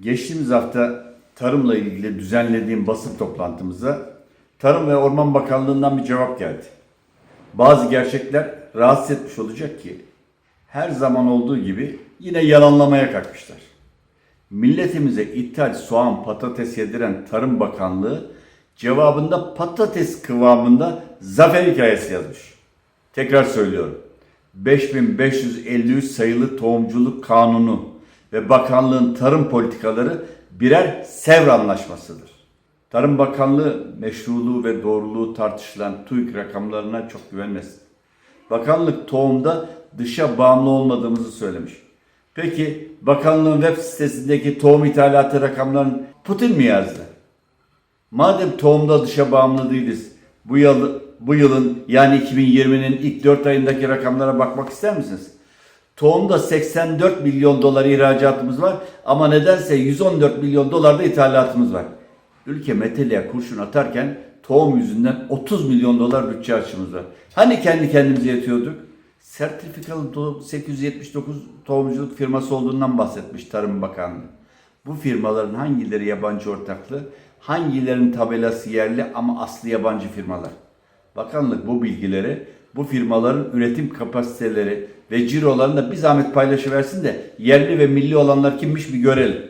Geçtiğimiz hafta tarımla ilgili düzenlediğim basın toplantımıza Tarım ve Orman Bakanlığı'ndan bir cevap geldi. Bazı gerçekler rahatsız etmiş olacak ki her zaman olduğu gibi yine yalanlamaya kalkmışlar. Milletimize ithal soğan, patates yediren Tarım Bakanlığı cevabında patates kıvamında zafer hikayesi yazmış. Tekrar söylüyorum. 5553 sayılı tohumculuk kanunu ve bakanlığın tarım politikaları birer Sevr anlaşmasıdır. Tarım Bakanlığı meşruluğu ve doğruluğu tartışılan TÜİK rakamlarına çok güvenmesin. Bakanlık tohumda dışa bağımlı olmadığımızı söylemiş. Peki bakanlığın web sitesindeki tohum ithalatı rakamlarını Putin mi yazdı? Madem tohumda dışa bağımlı değiliz, bu yıl bu yılın yani 2020'nin ilk 4 ayındaki rakamlara bakmak ister misiniz? Tohumda 84 milyon dolar ihracatımız var ama nedense 114 milyon dolar da ithalatımız var. Ülke meteliğe kurşun atarken tohum yüzünden 30 milyon dolar bütçe açığımız var. Hani kendi kendimize yetiyorduk? Sertifikalı to- 879 tohumculuk firması olduğundan bahsetmiş Tarım Bakanlığı. Bu firmaların hangileri yabancı ortaklı, hangilerinin tabelası yerli ama aslı yabancı firmalar? Bakanlık bu bilgileri, bu firmaların üretim kapasiteleri ve cirolarını da bir zahmet paylaşıversin de yerli ve milli olanlar kimmiş bir görelim.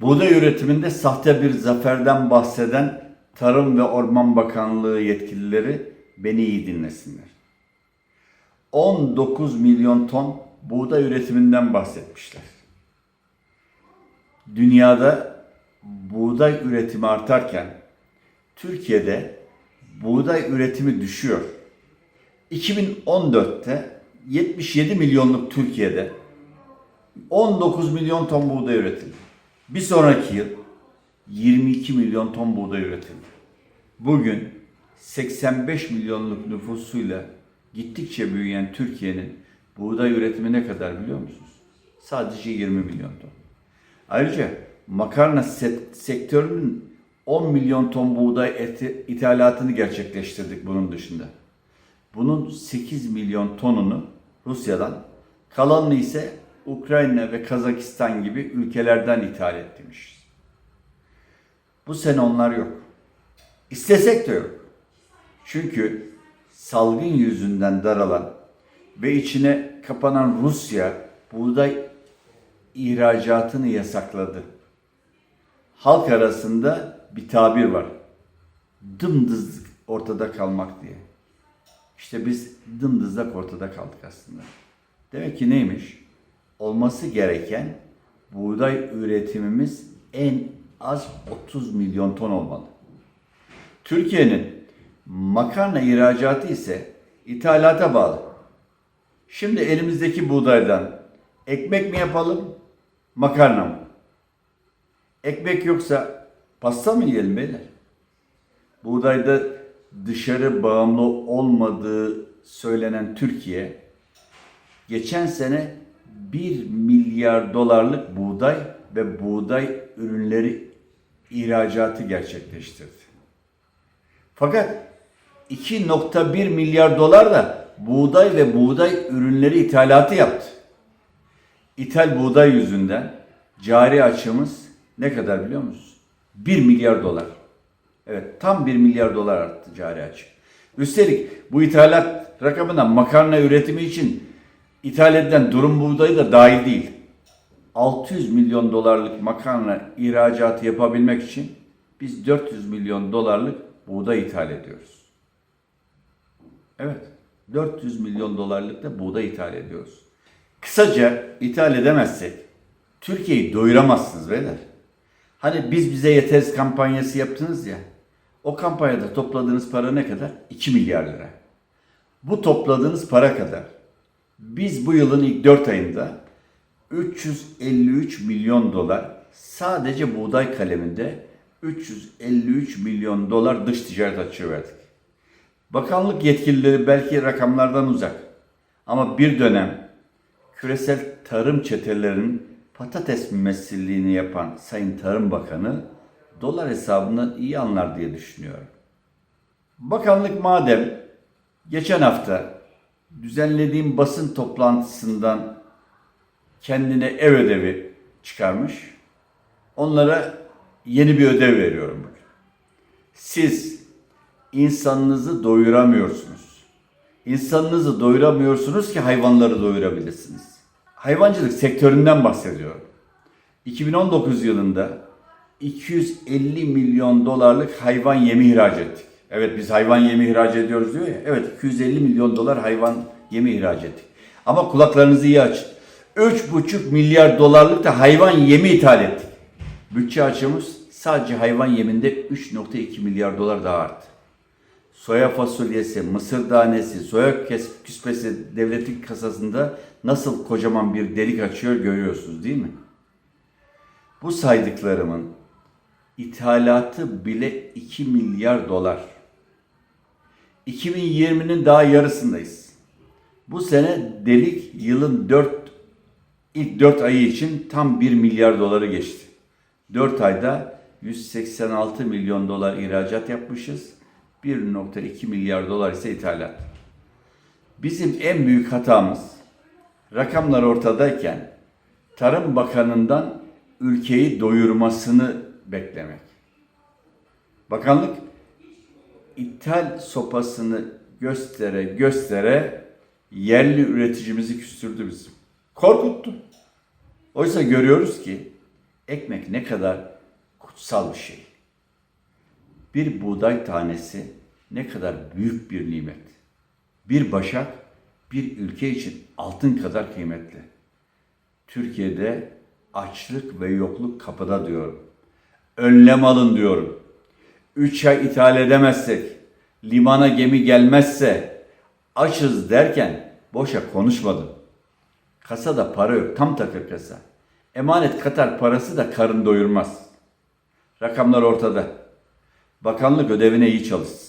Buğday üretiminde sahte bir zaferden bahseden Tarım ve Orman Bakanlığı yetkilileri beni iyi dinlesinler. 19 milyon ton buğday üretiminden bahsetmişler. Dünyada buğday üretimi artarken Türkiye'de buğday üretimi düşüyor. 2014'te 77 milyonluk Türkiye'de 19 milyon ton buğday üretildi. Bir sonraki yıl 22 milyon ton buğday üretildi. Bugün 85 milyonluk nüfusuyla gittikçe büyüyen Türkiye'nin buğday üretimi ne kadar biliyor musunuz? Sadece 20 milyon ton. Ayrıca makarna se- sektörünün 10 milyon ton buğday eti, ithalatını gerçekleştirdik bunun dışında. Bunun 8 milyon tonunu Rusya'dan, kalanını ise Ukrayna ve Kazakistan gibi ülkelerden ithal etmişiz. Bu sene onlar yok. İstesek de yok. Çünkü salgın yüzünden daralan ve içine kapanan Rusya buğday ihracatını yasakladı. Halk arasında bir tabir var. Dımdız ortada kalmak diye. İşte biz dımdızlak ortada kaldık aslında. Demek ki neymiş? Olması gereken buğday üretimimiz en az 30 milyon ton olmalı. Türkiye'nin makarna ihracatı ise ithalata bağlı. Şimdi elimizdeki buğdaydan ekmek mi yapalım, makarna mı? Ekmek yoksa pasta mı yiyelim beyler? Buğdayda dışarı bağımlı olmadığı söylenen Türkiye geçen sene 1 milyar dolarlık buğday ve buğday ürünleri ihracatı gerçekleştirdi. Fakat 2.1 milyar dolar da buğday ve buğday ürünleri ithalatı yaptı. İthal buğday yüzünden cari açığımız ne kadar biliyor musunuz? 1 milyar dolar. Evet tam 1 milyar dolar arttı cari açık. Üstelik bu ithalat rakamına makarna üretimi için ithal edilen durum buğdayı da dahil değil. 600 milyon dolarlık makarna ihracatı yapabilmek için biz 400 milyon dolarlık buğday ithal ediyoruz. Evet, 400 milyon dolarlık da buğday ithal ediyoruz. Kısaca ithal edemezsek Türkiye'yi doyuramazsınız beyler. Hani biz bize yeteriz kampanyası yaptınız ya. O kampanyada topladığınız para ne kadar? 2 milyar lira. Bu topladığınız para kadar biz bu yılın ilk 4 ayında 353 milyon dolar sadece buğday kaleminde 353 milyon dolar dış ticaret açığı verdik. Bakanlık yetkilileri belki rakamlardan uzak. Ama bir dönem küresel tarım çetelerinin patates mümessilliğini yapan Sayın Tarım Bakanı dolar hesabından iyi anlar diye düşünüyorum. Bakanlık madem geçen hafta düzenlediğim basın toplantısından kendine ev ödevi çıkarmış. Onlara yeni bir ödev veriyorum bugün. Siz insanınızı doyuramıyorsunuz. İnsanınızı doyuramıyorsunuz ki hayvanları doyurabilirsiniz. Hayvancılık sektöründen bahsediyorum. 2019 yılında 250 milyon dolarlık hayvan yemi ihraç ettik. Evet biz hayvan yemi ihraç ediyoruz diyor ya. Evet 250 milyon dolar hayvan yemi ihraç ettik. Ama kulaklarınızı iyi açın. 3,5 milyar dolarlık da hayvan yemi ithal ettik. Bütçe açığımız sadece hayvan yeminde 3.2 milyar dolar daha arttı. Soya fasulyesi, mısır tanesi, soya küspesi devletin kasasında nasıl kocaman bir delik açıyor görüyorsunuz değil mi? Bu saydıklarımın ithalatı bile 2 milyar dolar. 2020'nin daha yarısındayız. Bu sene delik yılın 4 ilk 4 ayı için tam 1 milyar doları geçti. 4 ayda 186 milyon dolar ihracat yapmışız. 1.2 milyar dolar ise ithalat. Bizim en büyük hatamız rakamlar ortadayken Tarım Bakanı'ndan ülkeyi doyurmasını beklemek. Bakanlık ithal sopasını göstere göstere yerli üreticimizi küstürdü bizim. Korkuttu. Oysa görüyoruz ki ekmek ne kadar kutsal bir şey. Bir buğday tanesi ne kadar büyük bir nimet. Bir başak bir ülke için altın kadar kıymetli. Türkiye'de açlık ve yokluk kapıda diyorum. Önlem alın diyorum. Üç ay ithal edemezsek, limana gemi gelmezse, açız derken boşa konuşmadım. Kasada para yok, tam takır kasa. Emanet Katar parası da karın doyurmaz. Rakamlar ortada. Bakanlık ödevine iyi çalışsın.